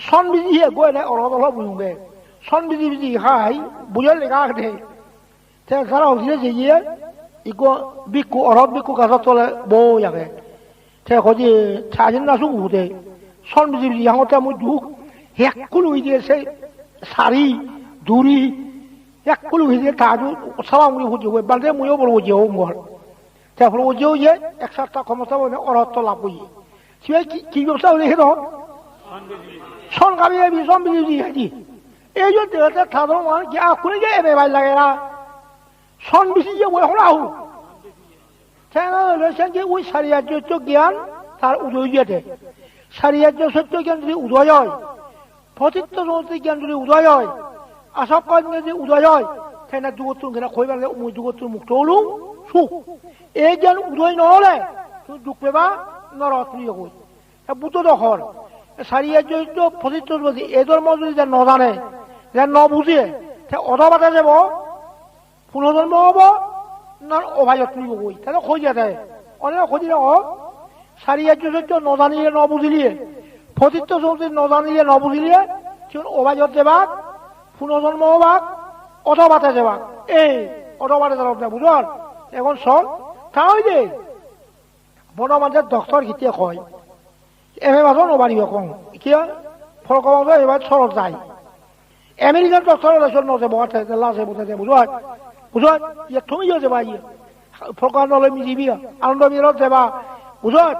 son bi ji go ne oro do bu nge son bi ji bi hai bu yo le ga de te sara o ji ji ye iko biku oro biku ga so le bo ya ge te ko ji cha jin na su u de son bi ji bi yang ta mu ju yak ku lu ji se sari duri yak ku lu ji ta ju sawa mu hu ji we ban de mu yo bo ji o ngor te সংগ্রামী ভীষণ বিরোধী হেঁটি এই যে দেশে সাধারণ মানুষ যে আকুনি যে এবে ভাই লাগে না। সন বেশি যে ওই হল আহু। সেখানে যে ওই সারিয়ার্য জ্ঞান তার উদয় যেতে সারিয়ার্য সত্য জ্ঞান যদি উদয় হয় ফতিত্ব সমস্ত জ্ঞান যদি উদয় হয়, আশা পাঁচ যদি উদয় হয় সেখানে যুগোত্তর ঘেরা খই পারলে মুই যুগোত্তর মুক্ত হলুম সুখ। এই জ্ঞান উদয় নহলে তুমি দুঃখ পেবা নরত্রী হই বুদ্ধ দখল সারিয়ে জড়িত প্রতিত্ববাদী এই ধর্ম যদি যে নজানে, যে নবুঝিয়ে সে অধবাতে যাব পুনর্জন্ম হব না অভাজত নিব বই তাহলে খোঁজা দেয় অনেক খোঁজিলে অ। সারিয়ে জড়িত ন নবুঝিলিয়ে ফতিত্ব চৌধুরী নজানিলে নবুঝিলিয়ে কেউ অভাজত দেবাক পুনর্জন্ম হবাক, অধবাতে যাবাক। এই অধবাতে যাব না বুঝল এখন সব তাহলে বনমাজের ডক্টর ঘিতে কয় এমএ বাসন ওবারিব কং কিয় ফলকবাংশ এবার সরল যায়। আমেরিকান ডক্টর লেসন নজে বহাতে লাসে বুঝাতে বুঝাত বুঝাত ইয়ে তুমি ইয়ে যাবা ইয়ে ফলকান নলে মিজিবি আনন্দ বিরত যাবা। বুঝাত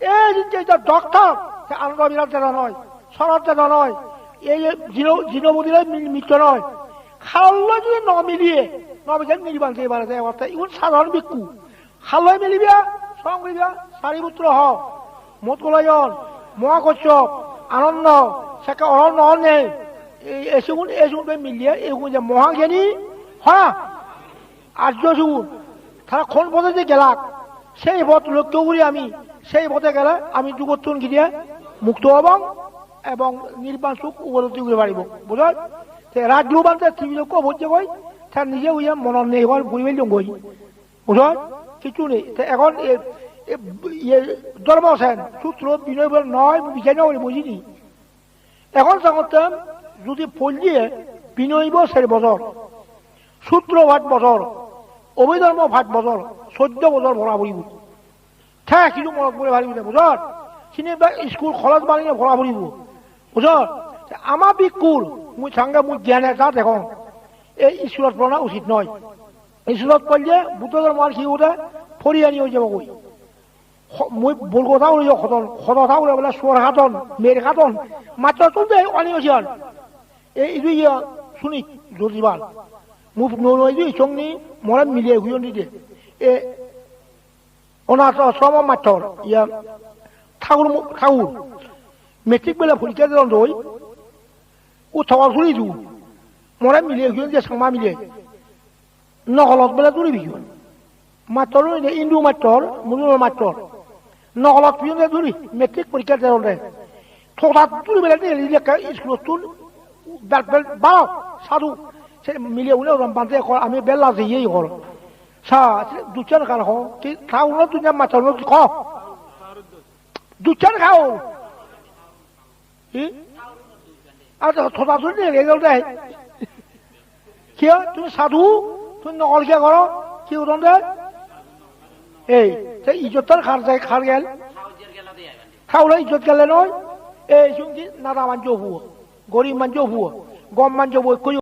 এই যে ডক্টর সে আনন্দ বিরত যেটা নয় সরল যেটা নয় এই জিনবদিলে মিত্র নয় খাল্লা যদি ন মিলিয়ে নবিজান মিলিবান সেই বারে অর্থাৎ ইগুন সাধারণ বিক্ষু খাল্লাই মিলিবিয়া সং মিলিবিয়া সারিপুত্র হও মোটকলায়ন মহাকশ্যপ, আনন্দ, সেকে অরণ্য অন্যে এসুগুন এসুগুন মিলিয়ে এগুন যে মহাজ্ঞানী হ্যাঁ আর্য সুগুন তারা কোন পথে যে গেলাক, সেই পথ লক্ষ্য করি আমি। সেই পথে গেলে আমি যুগোত্তন গিয়ে মুক্ত হব এবং নির্বাণ সুখ উপলব্ধি করে পারিব বুঝল রাজগুবান ত্রিবিলক্ষ ভোজ্য কই তার নিজে হইয়া মনন নেই হওয়ার গই বুঝল কিছু নেই। এখন ধর্ম আছেন সূত্র বিনয় বলে নয় বিচার বলে বুঝিনি। এখন চাওঁতাম যদি পল্লীয়ে বিনয়ব চাৰি বছৰ সূত্র ভাত বছৰ অভিধর্ম ভাত বছৰ চৈধ্য বছৰ ভরা পড়িব ঠেক কিন্তু মনত পড়ে ভাবিব বুঝর সিনে স্কুল খরচ বানিয়ে ভরা পড়িব বুঝর আমার বিকুল মুই সাংগে মুই জ্ঞান এটা দেখো এই স্কুলত পড়া উচিত নয়। স্কুলত পড়লে বুদ্ধ ধর্ম কি উঠে ফরি আনি হয়ে যাব কই মই বোল কথা উড়ি খতন খতথা উড়ে বলে সোর খাতন মেয়ের খাতন মাত্র চলতে অনেক হয়েছে এই ইদু ইয়া শুনি জোরজিবাল মুখ নয় ইদু ইসংনি মরে মিলিয়ে হুইয়ন দিতে এ, অনাথ আশ্রম মাত্র ইয়া ঠাকুর ঠাকুর মেট্রিক বেলা পরীক্ষা দিলাম দই ও থাকা শুনি দু মিলিয়ে হুইয়ন দিয়ে সাংমা মিলিয়ে। নকলত বেলা দূরে বিহুন মাত্র ইন্দু মাত্র মুসলমান মাত্র নগলত পিছনে ধৰি মেট্ৰিক পৰীক্ষা তেওঁলোকে থকাত তুলি পেলাই নি স্কুলত তুল বেল্ট বেল্ট বাৰ চাৰু মিলি উলিয়াও ৰম বান্ধে কৰ আমি বেলা যিয়েই কৰ চাহ দুচান কাৰ হওঁ কি টাউনত দুনীয়া মাথাউনত খ দুচান খাওঁ আৰু থকাটো নি দে কিয় তুমি চাধু তুমি নকলকে কৰ কি উদন দে এই ইজতার খার যায়, খার গেল। খাওলে ইজত গেলে নয়। এই শুনছি নারা মাঞ্জ হুয়া গরিব মাঞ্জ হুয়া গম মাঞ্জ